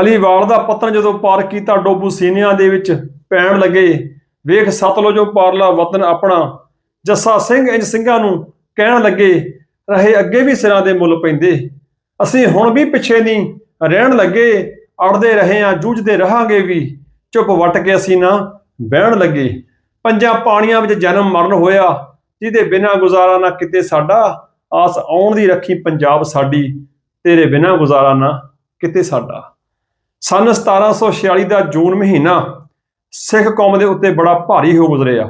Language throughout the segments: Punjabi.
ਅਲੀਵਾਲ ਦਾ ਪਤਨ ਜਦੋਂ ਪਾਰ ਕੀਤਾ ਡੋਬੂ ਸੀਨਿਆਂ ਦੇ ਵਿੱਚ, ਪੈਣ ਲੱਗੇ। ਵੇਖ ਸਤਲੁਜੋ ਪਾਰਲਾ ਵਤਨ ਆਪਣਾ। ਜੱਸਾ ਸਿੰਘ ਇੰਜ ਸਿੰਘਾਂ ਨੂੰ ਕਹਿਣ ਲੱਗੇ, ਰਹੇ ਅੱਗੇ ਵੀ ਸਿਰਾਂ ਦੇ ਮੁੱਲ ਪੈਂਦੇ। ਅਸੀਂ ਹੁਣ ਵੀ ਪਿੱਛੇ ਨਹੀਂ ਰਹਿਣ ਲੱਗੇ। ਅੜਦੇ ਰਹੇ ਆ, ਜੂਝਦੇ ਰਹਾਂਗੇ ਵੀ। ਚੁੱਪ ਵੱਟ ਕੇ ਅਸੀਂ ਨਾ ਬਹਿਣ ਲੱਗੇ। ਪੰਜਾਂ ਪਾਣੀਆਂ ਵਿੱਚ ਜਨਮ ਮਰਨ ਹੋਇਆ, ਜਿਹਦੇ ਬਿਨਾਂ ਗੁਜ਼ਾਰਾ ਨਾ ਕਿਤੇ ਸਾਡਾ। ਆਸ ਆਉਣ ਦੀ ਰੱਖੀ ਪੰਜਾਬ ਸਾਡੀ, ਤੇਰੇ ਬਿਨਾਂ ਗੁਜ਼ਾਰਾ ਨਾ ਕਿਤੇ ਸਾਡਾ। ਸਨ 1746 ਦਾ ਜੂਨ ਮਹੀਨਾ ਸਿੱਖ ਕੌਮ ਦੇ ਉੱਤੇ ਬੜਾ ਭਾਰੀ ਹੋ ਗੁਜ਼ਰਿਆ।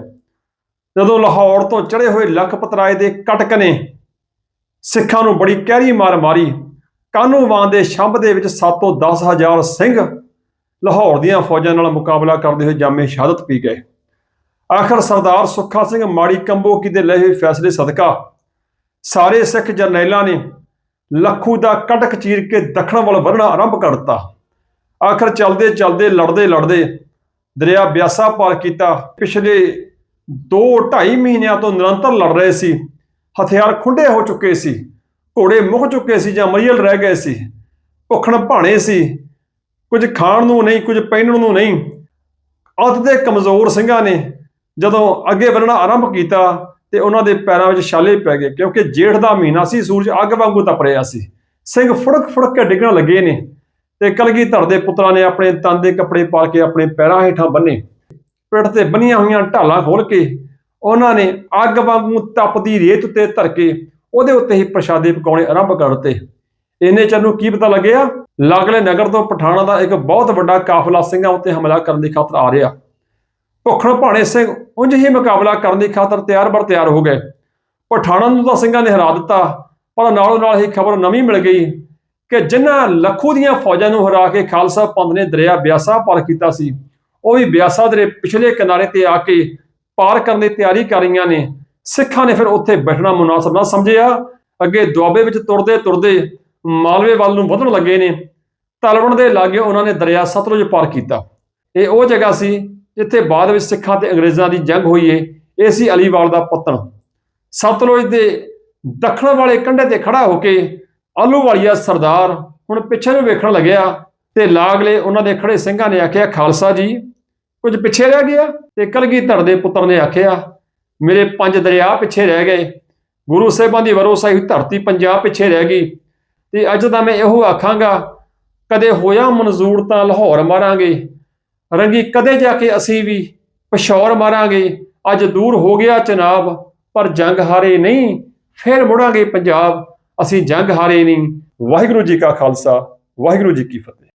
ਜਦੋਂ ਲਾਹੌਰ ਤੋਂ ਚੜੇ ਹੋਏ ਲਖਪਤ ਰਾਏ ਦੇ ਕਟਕ ਨੇ ਸਿੱਖਾਂ ਨੂੰ ਬੜੀ ਕਹਿਰੀ ਮਾਰ ਮਾਰੀ। ਕਾਨੂੰਵਾਨ ਦੇ ਛੰਭ ਦੇ ਵਿੱਚ 7 ਤੋਂ 10 ਹਜ਼ਾਰ ਸਿੰਘ ਲਾਹੌਰ ਦੀਆਂ ਫੌਜਾਂ ਨਾਲ ਮੁਕਾਬਲਾ ਕਰਦੇ ਹੋਏ ਜਾਮੇ ਸ਼ਹਾਦਤ ਪੀ ਗਏ। ਆਖਰ ਸਰਦਾਰ ਸੁੱਖਾ ਸਿੰਘ ਮਾੜੀ ਕੰਬੋਕੀ ਦੇ ਲਏ ਹੋਏ ਫੈਸਲੇ ਸਦਕਾ ਸਾਰੇ ਸਿੱਖ ਜਰਨੈਲਾਂ ਨੇ ਲੱਖੂ ਦਾ ਕਟਕ ਚੀਰ ਕੇ ਦੱਖਣ ਵੱਲ ਵਧਣਾ ਆਰੰਭ ਕਰ ਦਿੱਤਾ। ਆਖਰ ਚਲਦੇ ਚਲਦੇ ਲੜਦੇ ਲੜਦੇ ਦਰਿਆ ਬਿਆਸਾ ਪਾਰ ਕੀਤਾ। ਪਿਛਲੇ 2.5 ਮਹੀਨਿਆਂ ਤੋਂ ਨਿਰੰਤਰ ਲੜ ਰਹੇ ਸੀ। ਹਥਿਆਰ ਖੁੰਡੇ ਹੋ ਚੁੱਕੇ ਸੀ। ਘੋੜੇ ਮੁੱਕ ਚੁੱਕੇ ਸੀ ਜਾਂ ਮਰੀਲ ਰਹਿ ਗਏ ਸੀ। ਭੁੱਖਣ ਭਾਣੇ ਸੀ। ਕੁਝ ਖਾਣ ਨੂੰ ਨਹੀਂ, ਕੁਝ ਪਹਿਨਣ ਨੂੰ ਨਹੀਂ। ਅੱਤ ਦੇ ਕਮਜ਼ੋਰ ਸਿੰਘਾਂ ਨੇ ਜਦੋਂ ਅੱਗੇ ਵਧਣਾ ਆਰੰਭ ਕੀਤਾ ਤੇ ਉਹਨਾਂ ਦੇ ਪੈਰਾਂ ਵਿੱਚ ਛਾਲੇ ਪੈ ਗਏ, ਕਿਉਂਕਿ ਜੇਠ ਦਾ ਮਹੀਨਾ ਸੀ, ਸੂਰਜ ਅੱਗ ਵਾਂਗੂ ਤਪ ਰਿਹਾ ਸੀ। ਸਿੰਘ ਫੁੜਕ ਫੁੜਕ ਕੇ ਡਿੱਗਣ ਲੱਗੇ ਨੇ। ਤੇ ਕਲਗੀਧਰ ਦੇ ਪੁੱਤਰਾਂ ਨੇ ਆਪਣੇ ਤਨ ਦੇ ਕੱਪੜੇ ਪਾ ਕੇ ਆਪਣੇ ਪੈਰਾਂ ਹੇਠਾਂ ਬੰਨੇ। ਪਿੱਠ ਤੇ ਬੰਨੀਆਂ ਹੋਈਆਂ ਢਾਲਾਂ ਖੋਲ ਕੇ ਉਹਨਾਂ ਨੇ ਅੱਗ ਵਾਂਗੂ ਤਪਦੀ ਰੇਤ ਉੱਤੇ ਧਰ ਕੇ ਉਹਦੇ ਉੱਤੇ ਹੀ ਪ੍ਰਸ਼ਾਦੇ ਪਕਾਉਣੇ ਆਰੰਭ ਕਰ ਦਿੱਤੇ। ਇੰਨੇ ਚਿਰ ਨੂੰ ਕੀ ਪਤਾ ਲੱਗਿਆ? ਲਾਗਲੇ ਨਗਰ ਤੋਂ ਪਠਾਣਾ ਦਾ ਇੱਕ ਬਹੁਤ ਵੱਡਾ ਕਾਫਲਾ ਸਿੰਘਾਂ ਉੱਤੇ ਹਮਲਾ ਕਰਨ ਦੀ ਖਾਤਰ ਆ ਰਿਹਾ। ਭੁੱਖਣ ਭਾਣੇ ਸਿੰਘ ਉਂਝ ਹੀ ਮੁਕਾਬਲਾ ਕਰਨ ਦੀ ਖਾਤਰ ਤਿਆਰ ਬਰ ਤਿਆਰ ਹੋ ਗਏ। ਪਠਾਣਾ ਨੂੰ ਤਾਂ ਸਿੰਘਾਂ ਨੇ ਹਰਾ ਦਿੱਤਾ, ਪਰ ਨਾਲੋਂ ਨਾਲ ਹੀ ਖਬਰ ਨਵੀਂ ਮਿਲ ਗਈ। ਕਿ ਜਿਨ੍ਹਾਂ ਲੱਖੂ ਦੀਆਂ ਫੌਜਾਂ ਨੂੰ ਹਰਾ ਕੇ ਖਾਲਸਾ ਪੰਥ ਨੇ ਦਰਿਆ ਬਿਆਸਾ ਪਾਰ ਕੀਤਾ ਸੀ, ਉਹ ਵੀ ਬਿਆਸਾ ਦੇ ਪਿਛਲੇ ਕਿਨਾਰੇ ਤੇ ਆ ਕੇ ਪਾਰ ਕਰਨ ਦੀ ਤਿਆਰੀ ਕਰ ਰਹੀਆਂ ਨੇ। ਸਿੱਖਾਂ ਨੇ ਫਿਰ ਉੱਥੇ ਬੈਠਣਾ ਮੁਨਾਸਬ ਨਾ ਸਮਝਿਆ। ਅੱਗੇ ਦੁਆਬੇ ਵਿੱਚ ਤੁਰਦੇ ਤੁਰਦੇ ਮਾਲਵੇ ਵੱਲ ਨੂੰ ਵਧਣ ਲੱਗੇ ਨੇ। ਤਲਵਣ ਦੇ ਲਾਗੇ ਉਹਨਾਂ ਨੇ ਦਰਿਆ ਸਤਲੁਜ ਪਾਰ ਕੀਤਾ। ਇਹ ਉਹ ਜਗ੍ਹਾ ਸੀ ਜਿੱਥੇ ਬਾਅਦ ਵਿੱਚ ਸਿੱਖਾਂ ਤੇ ਅੰਗਰੇਜ਼ਾਂ ਦੀ ਜੰਗ ਹੋਈ ਏ। ਇਹ ਸੀ ਅਲੀਵਾਲ ਦਾ ਪੱਤਣ। ਸਤਲੁਜ ਦੇ ਦੱਖਣ ਵਾਲੇ ਕੰਢੇ ਤੇ ਖੜਾ ਹੋ ਕੇ ਆਲੂ ਵਾਲੀਆ ਸਰਦਾਰ ਹੁਣ ਪਿੱਛੇ ਨੂੰ ਵੇਖਣ ਲੱਗਿਆ ਤੇ ਲਾਗਲੇ ਉਹਨਾਂ ਦੇ ਖੜੇ ਸਿੰਘਾਂ ਨੇ ਆਖਿਆ, ਖਾਲਸਾ ਜੀ। ਕੁਝ ਪਿੱਛੇ ਰਹਿ ਗਿਆ ਤੇ ਕਲਗੀਧਰ ਦੇ ਪੁੱਤਰ ਨੇ ਆਖਿਆ, ਮੇਰੇ ਪੰਜ ਦਰਿਆ ਪਿੱਛੇ ਰਹਿ ਗਏ। ਗੁਰੂ ਸਾਹਿਬਾਂ ਦੀ ਵਰੋਸਾਈ ਧਰਤੀ ਪੰਜਾਬ ਪਿੱਛੇ ਰਹਿ ਗਈ। ਤੇ ਅੱਜ ਤਾਂ ਮੈਂ ਇਹੋ ਆਖਾਂਗਾ, ਕਦੇ ਹੋਇਆ ਮਨਜ਼ੂਰ ਤਾਂ ਲਾਹੌਰ ਮਾਰਾਂਗੇ। ਰੰਗੀ ਕਦੇ ਜਾ ਕੇ ਅਸੀਂ ਵੀ ਪਸ਼ੌਰ ਮਾਰਾਂਗੇ। ਅੱਜ ਦੂਰ ਹੋ ਗਿਆ ਚਨਾਬ, ਪਰ ਜੰਗ ਹਾਰੇ ਨਹੀਂ, ਫਿਰ ਮੁੜਾਂਗੇ ਪੰਜਾਬ। ਅਸੀਂ ਜੰਗ ਹਾਰੇ ਨਹੀਂ। ਵਾਹਿਗੁਰੂ ਜੀ ਕਾ ਖਾਲਸਾ ਵਾਹਿਗੁਰੂ ਜੀ ਕੀ ਫਤਿਹ।